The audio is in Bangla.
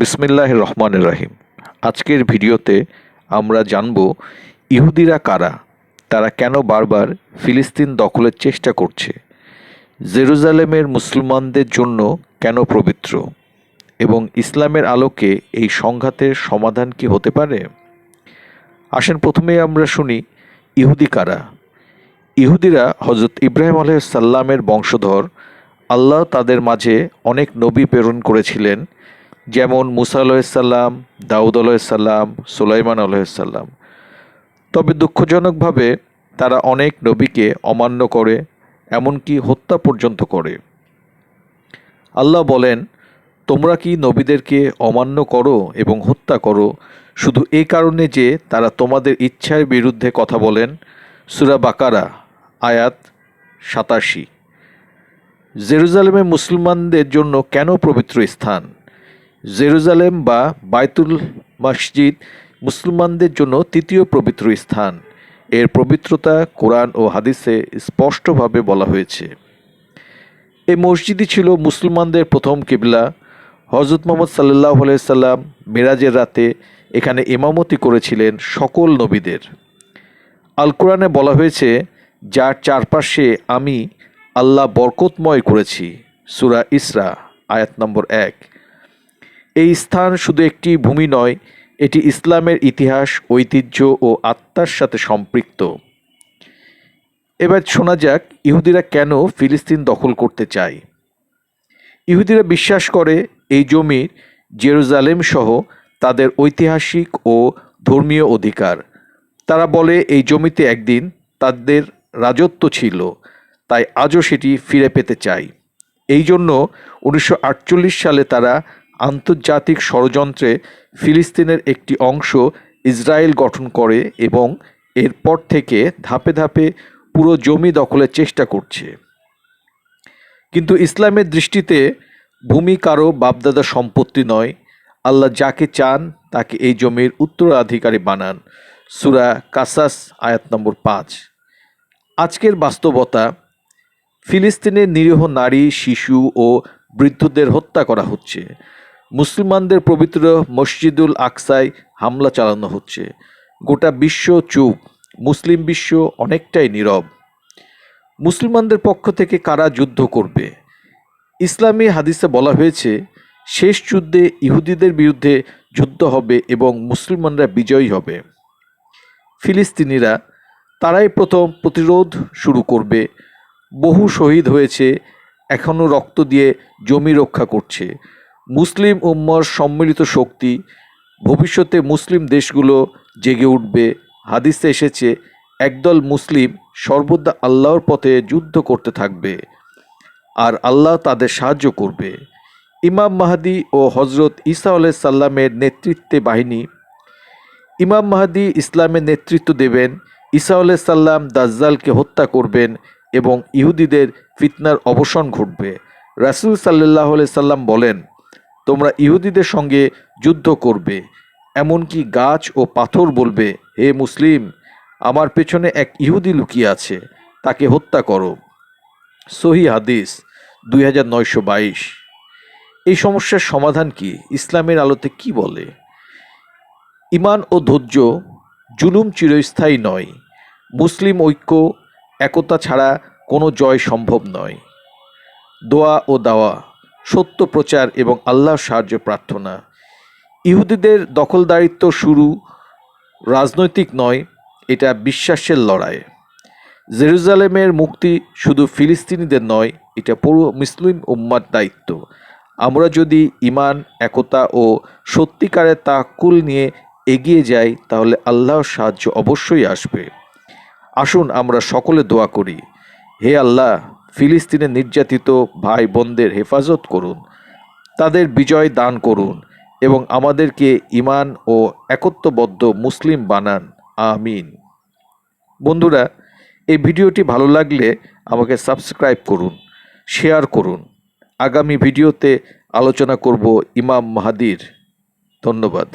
বিসমিল্লাহ রহমান রাহিম। আজকের ভিডিওতে আমরা জানব, ইহুদিরা কারা? তারা কেন বারবার ফিলিস্তিন দখলের চেষ্টা করছে? জেরুজালেমের মুসলমানদের জন্য কেন পবিত্র? এবং ইসলামের আলোকে এই সংঘাতের সমাধান কি হতে পারে? আসেন প্রথমে আমরা শুনি, ইহুদি কারা? ইহুদিরা হজরত ইব্রাহিম আলহামের বংশধর। আল্লাহ তাদের মাঝে অনেক নবী প্রেরণ করেছিলেন। যেমন মুসা আলাহিসাল্লাম দাউদ আলাহিসাল্লাম সুলাইমান আলাহিসাল্লাম তবে দুঃখজনকভাবে তারা অনেক নবীকে অমান্য করে, এমনকি হত্যা পর্যন্ত করে। আল্লাহ বলেন, তোমরা কি নবীদেরকে অমান্য করো এবং হত্যা করো? শুধু এই কারণে যে তারা তোমাদের ইচ্ছার বিরুদ্ধে কথা বলেন? সুরা বাকারা, আয়াত সাতাশি। জেরুজালেমে মুসলমানদের জন্য কেন পবিত্র স্থান? জেরুজালেম বা বাইতুল মসজিদ মুসলমানদের জন্য তৃতীয় পবিত্র স্থান। এর পবিত্রতা কোরআন ও হাদিসে স্পষ্টভাবে বলা হয়েছে। এই মসজিদই ছিল মুসলমানদের প্রথম কিবলা। হজরত মোহাম্মদ সাল্লাহ সাল্লাম মিরাজের রাতে এখানে ইমামতি করেছিলেন সকল নবীদের। আল কোরআনে বলা হয়েছে, যার চারপাশে আমি আল্লাহ বরকতময় করেছি। সুরা ইসরা, আয়াত নম্বর এক। এই স্থান শুধু একটি ভূমি নয়, এটি ইসলামের ইতিহাস, ঐতিহ্য ও আত্মার সাথে সম্পৃক্ত। এবার শোনা যাক ইহুদিরা কেন ফিলিস্তিন দখল করতে চায়। ইহুদিরা বিশ্বাস করে এই জমির জেরুজালেম সহ তাদের ঐতিহাসিক ও ধর্মীয় অধিকার। তারা বলে, এই জমিতে একদিন তাদের রাজত্ব ছিল, তাই আজও সেটি ফিরে পেতে চাই। এই জন্য উনিশশো আটচল্লিশ সালে তারা আন্তর্জাতিক ষড়যন্ত্রে ফিলিস্তিনের একটি অংশ ইসরায়েল গঠন করে এবং এরপর থেকে ধাপে ধাপে পুরো জমি দখলের চেষ্টা করছে। কিন্তু ইসলামের দৃষ্টিতে ভূমি কারও বাপদাদা সম্পত্তি নয়। আল্লাহ যাকে চান তাকে এই জমির উত্তরাধিকারী বানান। সুরা কাসাস, আয়াত নম্বর পাঁচ। আজকের বাস্তবতা ফিলিস্তিনের নিরীহ নারী, শিশু ও বৃদ্ধদের হত্যা করা হচ্ছে। মুসলমানদের পবিত্র মসজিদুল আকসায় হামলা চালানো হচ্ছে। গোটা বিশ্ব চুপ, মুসলিম বিশ্ব অনেকটাই নীরব। মুসলমানদের পক্ষ থেকে কারা যুদ্ধ করবে? ইসলামী হাদিসে বলা হয়েছে, শেষ যুদ্ধে ইহুদিদের বিরুদ্ধে যুদ্ধ হবে এবং মুসলমানরা বিজয়ী হবে। ফিলিস্তিনিরা তারাই প্রথম প্রতিরোধ শুরু করবে। বহু শহীদ হয়েছে এখনও রক্ত দিয়ে জমি রক্ষা করছে। মুসলিম উম্মর সম্মিলিত শক্তি, ভবিষ্যতে মুসলিম দেশগুলো জেগে উঠবে। হাদিসে এসেছে, একদল মুসলিম সর্বদা আল্লাহর পথে যুদ্ধ করতে থাকবে আর আল্লাহ তাদের সাহায্য করবে। ইমাম মাহাদি ও হজরত ইসা আলাই সাল্লামের নেতৃত্বে বাহিনী, ইমাম মাহাদি ইসলামের নেতৃত্ব দেবেন ইসা আলাই সাল্লাম দাজ্জালকে হত্যা করবেন এবং ইহুদিদের ফিতনার অবসান ঘটবে। রাসুল সাল্লাহ সাল্লাম বলেন তোমরা ইহুদিদের সঙ্গে যুদ্ধ করবে, এমনকি গাছ ও পাথর বলবে, হে মুসলিম, আমার পেছনে এক ইহুদি লুকিয়ে আছে, তাকে হত্যা করো। সহি হাদিস দুই হাজার নয়শো বাইশ। এই সমস্যার সমাধান কি? ইসলামের আলোতে কি বলে? ইমান ও ধৈর্য জুলুম চিরস্থায়ী নয়। মুসলিম ঐক্য, একতা ছাড়া কোনো জয় সম্ভব নয়। দোয়া ও দাওয়া। সত্য প্রচার এবং আল্লাহর সাহায্য প্রার্থনা। ইহুদিদের দখলদারিত্ব শুরু রাজনৈতিক নয়, এটা বিশ্বাসের লড়াই। জেরুজালেমের মুক্তি শুধু ফিলিস্তিনিদের নয়, এটা পুরো মুসলিম উম্মার দায়িত্ব। আমরা যদি ইমান একতা ও সত্যিকারের তাকুল নিয়ে এগিয়ে যাই, তাহলে আল্লাহর সাহায্য অবশ্যই আসবে। আসুন আমরা সকলে দোয়া করি, হে আল্লাহ ফিলিস্তিনে নির্যাতিত ভাই বোনদের হেফাজত করুন, তাদের বিজয় দান করুন এবং আমাদেরকে ইমান ও একত্ববদ্ধ মুসলিম বানান। আমিন। বন্ধুরা, এই ভিডিওটি ভালো লাগলে আমাকে সাবস্ক্রাইব করুন, শেয়ার করুন। আগামী ভিডিওতে আলোচনা করব ইমাম মাহাদির। ধন্যবাদ।